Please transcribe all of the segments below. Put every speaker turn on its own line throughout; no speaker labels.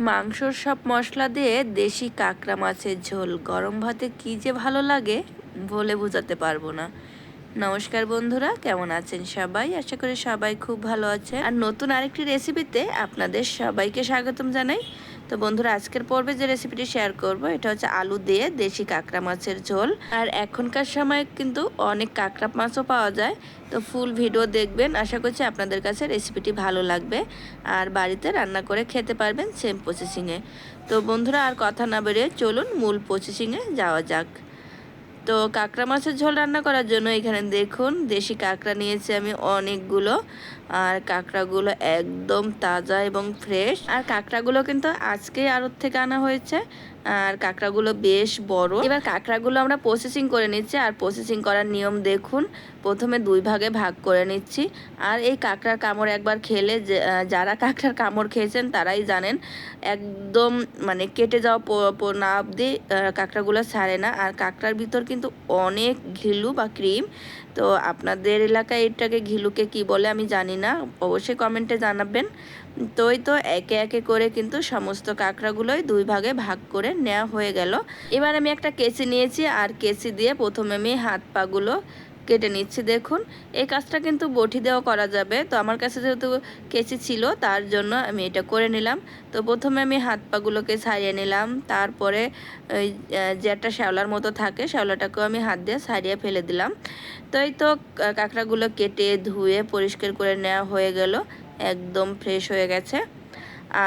মাংসর সব মশলা দিয়ে দেশি কাঁকড়া মাছের ঝোল। গরম ভাতে কী যে ভালো লাগে বলে বোঝাতে পারব না। নমস্কার বন্ধুরা, কেমন আছেন সবাই? আশা করি সবাই খুব ভালো আছে আর নতুন আরেকটি রেসিপিতে আপনাদের সবাইকে স্বাগতম জানাই। তো বন্ধুরা, আজকের পর্বে যে রেসিপিটি শেয়ার করব, এটা হচ্ছে আলু দিয়ে দেশি কাঁকড়া মাছের ঝোল। আর এখনকার সময় কিন্তু অনেক কাঁকড়া মাছও পাওয়া যায়। তো ফুল ভিডিও দেখবেন, আশা করছি আপনাদের কাছে রেসিপিটি ভালো লাগবে। আর বাড়িতে রান্না করে খেতে পারবেন সেম প্রসেসিংয়ে তো বন্ধুরা, আর কথা না বেরিয়ে চলুন মূল প্রসেসিংয়ে যাওয়া যাক। তো কাঁকড়া মাছের ঝোল রান্না করার জন্য এখানে দেখুন দেশি কাঁকড়া নিয়েছি আমি অনেকগুলো। আর কাঁকড়াগুলো একদম তাজা এবং ফ্রেশ। আর কাঁকড়াগুলো কিন্তু আজকেই আড়ত থেকে আনা হয়েছে। আর কাঁকড়াগুলো বেশ বড়। এবার কাঁকড়াগুলো আমরা প্রসেসিং করে নিচ্ছি আর প্রসেসিং করার নিয়ম দেখুন। প্রথমে দুই ভাগে ভাগ করে নিচ্ছি। আর এই কাঁকড়ার কামড় একবার খেলে যারা কাঁকড়ার কামড় খেয়েছেন তারাই জানেন, একদম মানে কেটে যাওয়া না অবধি কাঁকড়াগুলো ছাড়ে না। আর কাঁকড়ার ভিতর কিন্তু অনেক ঘিলু বা ক্রিম। তো আপনাদের এলাকায় এটাকে ঘিলুকে কি বলে আমি জানি না। অবশ্যই কমেন্টে জানাবেন। তো ওই তো একে একে করে কিন্তু সমস্ত কাঁকড়াগুলোই দুই ভাগে ভাগ করে নেওয়া হয়ে গেল। এবার আমি একটা কেচি নিয়েছি আর কেচি দিয়ে প্রথমে আমি হাত পাগুলো কেটে নিচ্ছি, দেখুন। এই কাজটা কিন্তু বটি দেওয়া করা যাবে। তো আমার কাছে যেহেতু কেচি ছিল, তার জন্য আমি এটা করে নিলাম। তো প্রথমে আমি হাত পাগুলোকে ছাড়িয়ে নিলাম। তারপরে ওই যে একটা শ্যাওলার মতো থাকে, শ্যাওলাটাকেও আমি হাত দিয়ে ছাড়িয়ে ফেলে দিলাম। তো এই তো কাঁকড়াগুলো কেটে ধুয়ে পরিষ্কার করে নেওয়া হয়ে গেল। একদম ফ্রেশ হয়ে গেছে।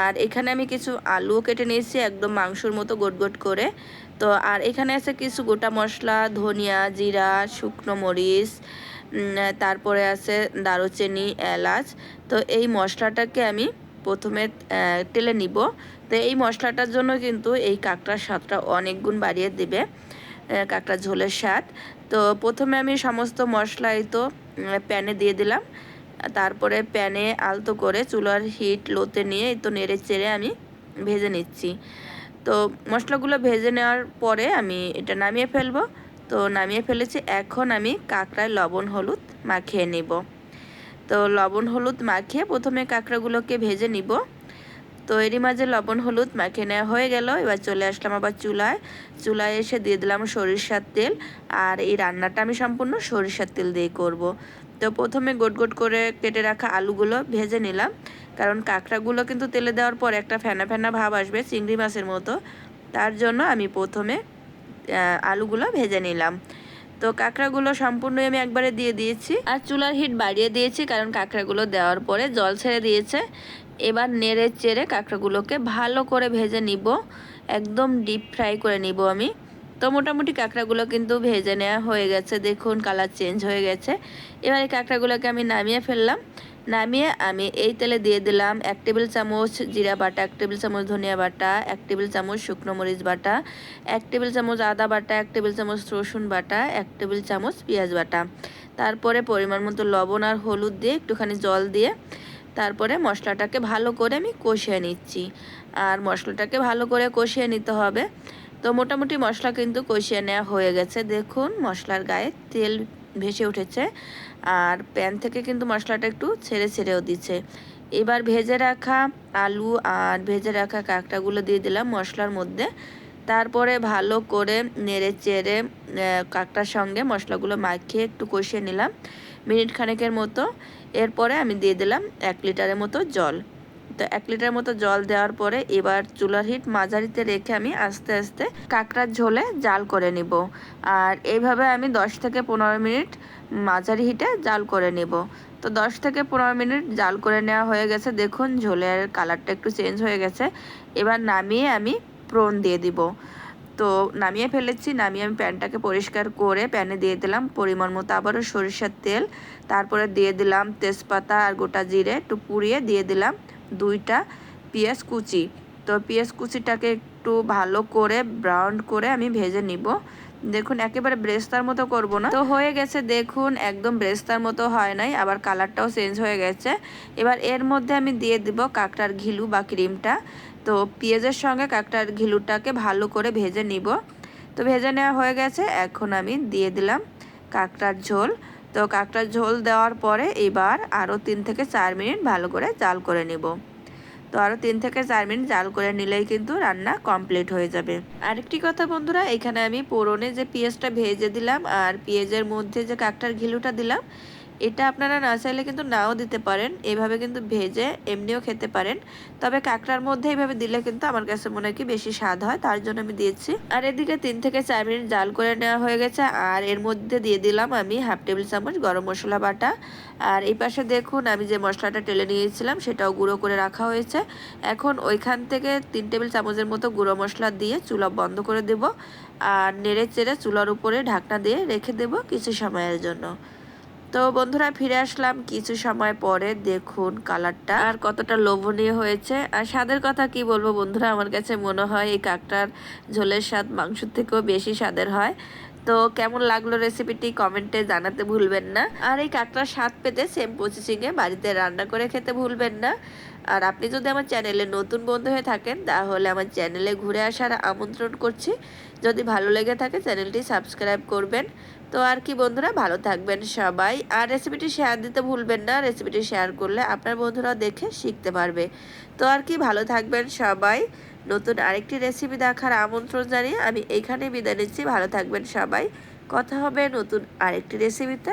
আর এখানে আমি কিছু আলুও কেটে নিয়েছি, একদম মাংসর মতো গোট গোট করে। তো আর এখানে আছে কিছু গোটা মশলা, ধনিয়া, জিরা, শুকনো মরিচ তারপরে আছে দারুচিনি, এলাচ। তো এই মশলাটাকে আমি প্রথমে তেলে নিব। তো এই মশলাটার জন্য কিন্তু এই কাঁকড়ার স্বাদটা অনেক গুণ বাড়িয়ে দেবে কাঁকড়া ঝোলের স্বাদ। তো প্রথমে আমি সমস্ত মশলাই তো প্যানে দিয়ে দিলাম। তারপরে প্যানে আলতো করে চুলার হিট লোতে নিয়ে তো নেড়ে চেড়ে আমি ভেজে নিচ্ছি। তো মশলাগুলো ভেজে নেওয়ার পরে আমি এটা নামিয়ে ফেলব। তো নামিয়ে ফেলেছি, এখন আমি কাঁকড়ায় লবণ, হলুদ মাখিয়ে নিব। তো লবণ, হলুদ মাখিয়ে প্রথমে কাঁকড়াগুলোকে ভেজে নিব। তো এরই মাঝে লবণ, হলুদ মাখিয়ে নেওয়া হয়ে গেল। এবার চলে আসলাম আবার চুলায়। চুলায় এসে দিয়ে দিলাম সরিষার তেল। আর এই রান্নাটা আমি সম্পূর্ণ সরিষার তেল দিয়ে করব। তো প্রথমে গোট গোট করে কেটে রাখা আলুগুলো ভেজে নিলাম। কারণ কাঁকড়াগুলো কিন্তু তেলে দেওয়ার পর একটা ফেনা ফেনা ভাব আসবে চিংড়ি মাছের মতো। তার জন্য আমি প্রথমে আলুগুলো ভেজে নিলাম। তো কাঁকড়াগুলো সম্পূর্ণই আমি একবারে দিয়ে দিয়েছি। আর চুলার হিট বাড়িয়ে দিয়েছি কারণ কাঁকড়াগুলো দেওয়ার পরে জল ছেড়ে দিয়েছে। এবার নেড়ে চেড়ে কাঁকড়াগুলোকে ভালো করে ভেজে নিব। একদম ডিপ ফ্রাই করে নিব আমি। তো মোটামুটি কাঁকড়াগুলো কিন্তু ভেজে নেওয়া হয়ে গেছে। দেখুন কালার চেঞ্জ হয়ে গেছে। এবার কাঁকড়াগুলোকে আমি নামিয়ে ফেললাম। নামিয়ে আমি এই তেলে দিয়ে দিলাম এক টেবিল চামচ জিরা বাটা, এক টেবিল চামচ ধনিয়া বাটা, এক টেবিল চামচ শুকনো মরিচ বাটা, এক টেবিল চামচ আদা বাটা, এক টেবিল চামচ রসুন বাটা, এক টেবিল চামচ পেঁয়াজ বাটা। তারপরে পরিমাণ মতো লবণ আর হলুদ দিয়ে একটুখানি জল দিয়ে তারপরে মশলাটাকে ভালো করে আমি কষিয়ে নিচ্ছি। আর মশলাটাকে ভালো করে কষিয়ে নিতে হবে। তো মোটামুটি মশলা কিন্তু কষিয়ে নেওয়া হয়ে গেছে। দেখুন, মশলার গায়ে তেল ভেসে উঠেছে আর প্যান থেকে কিন্তু মশলাটা একটু ছেড়ে ছেড়েও দিচ্ছে। এবার ভেজে রাখা আলু আর ভেজে রাখা কাঁকড়াগুলো দিয়ে দিলাম মশলার মধ্যে। তারপরে ভালো করে নেড়ে চেড়ে কাঁকড়ার সঙ্গে মশলাগুলো মাখিয়ে একটু কষিয়ে নিলাম। মিনিট খানেকের মতো। এরপরে আমি দিয়ে দিলাম এক লিটারের মতো জল। তো এক লিটার মতো জল দেওয়ার পরে এবার চুলার হিট মাঝারিতে রেখে আমি আস্তে আস্তে কাঁকড়ার ঝোলে জাল করে নিব। আর এইভাবে আমি দশ থেকে পনেরো মিনিট মাঝারি হিটে জাল করে নিব। তো দশ থেকে পনেরো মিনিট জাল করে নেওয়া হয়ে গেছে। দেখুন, ঝোলের কালারটা একটু চেঞ্জ হয়ে গেছে। এবার নামিয়ে আমি প্রন দিয়ে দিব। তো নামিয়ে ফেলেছি। নামিয়ে আমি প্যানটাকে পরিষ্কার করে প্যানে দিয়ে দিলাম। পরিমাণ মতো আবারও সরিষার তেল। তারপরে দিয়ে দিলাম তেজপাতা আর গোটা জিরে একটু পুড়িয়ে দিয়ে দিলাম। দুইটা পেঁয়াজ কুচি। তো পেঁয়াজ কুচিটাকে একটু ভালো করে ব্রাউন করে আমি ভেজে নিব। দেখুন, একেবারে ব্রেস্তার মতো করব না। তো হয়ে গেছে, দেখুন, একদম ব্রেস্তার মতো হয় নাই, আবার কালারটাও চেঞ্জ হয়ে গেছে। এবার এর মধ্যে আমি দিয়ে দিব কাকটার ঘিলু বা ক্রিমটা। তো পেঁয়াজের সঙ্গে কাকটার ঘিলুটাকে ভালো করে ভেজে নিব। তো ভেজে নেওয়া হয়ে গেছে, এখন আমি দিয়ে দিলাম কাকটার ঝোল। তো কাঁকড়ার ঝোল দেওয়ার পরে এবার আরও তিন থেকে চার মিনিট ভালো করে জাল করে নেব। তো আরও তিন থেকে চার মিনিট জাল করে নিলেই কিন্তু রান্না কমপ্লিট হয়ে যাবে। আরেকটি কথা বন্ধুরা, এখানে আমি পোড়নে যে পেঁয়াজটা ভেজে দিলাম আর পেঁয়াজের মধ্যে যে কাকটার ঘিলুটা দিলাম এটা আপনারা না চাইলে কিন্তু নাও দিতে পারেন। এভাবে কিন্তু ভেজে এমনিও খেতে পারেন। তবে কাঁকড়ার মধ্যে এইভাবে দিলে কিন্তু আমার কাছে মনে হয় কি বেশি স্বাদ হয়, তার জন্য আমি দিয়েছি। আর এদিকে তিন থেকে চার মিনিট জাল করে নেওয়া হয়ে গেছে। আর এর মধ্যে দিয়ে দিলাম আমি হাফ টেবিল চামচ গরম মশলা বাটা। আর এই পাশে দেখুন আমি যে মশলাটা টেলে নিয়েছিলাম, সেটাও গুঁড়ো করে রাখা হয়েছে। এখন ওইখান থেকে তিন টেবিল চামচের মতো গুঁড়ো মশলা দিয়ে চুলা বন্ধ করে দেব। আর নেড়ে চেড়ে চুলার উপরে ঢাকনা দিয়ে রেখে দেব কিছু সময়ের জন্য। তো বন্ধুরা ফিরে আসলাম কিছু সময় পরে। দেখুন কালারটা আর কতটা লোভনীয় হয়েছে। আর স্বাদের কথা কি বলব বন্ধুরা? আমার কাছে মনে হয় এই কাকটার ঝোলের স্বাদ মাংসর থেকেও বেশি স্বাদের হয়। তো কেমন লাগল রেসিপিটি কমেন্টে জানাতে ভুলবেন না। আর এই কাকটার স্বাদ পেতে সেম প্রসেসিংয়ে বাড়িতে রান্না করে খেতে ভুলবেন না। আর আপনি যদি আমার চ্যানেলে নতুন বন্ধু হয়ে থাকেন, তাহলে আমার চ্যানেলে ঘুরে আসার আমন্ত্রণ করছি। যদি ভালো লেগে থাকে চ্যানেলটি সাবস্ক্রাইব করবেন। তো আর কি বন্ধুরা, ভালো থাকবেন সবাই। আর রেসিপিটি শেয়ার দিতে ভুলবেন না। রেসিপিটি শেয়ার করলে আপনার বন্ধুরা দেখে শিখতে পারবে। তো আর কি, ভালো থাকবেন সবাই। নতুন আরেকটি রেসিপি দেখার আমন্ত্রণ জানিয়ে আমি এখানে বিদায় নিচ্ছি। ভালো থাকবেন সবাই। কথা হবে নতুন আরেকটি রেসিপিতে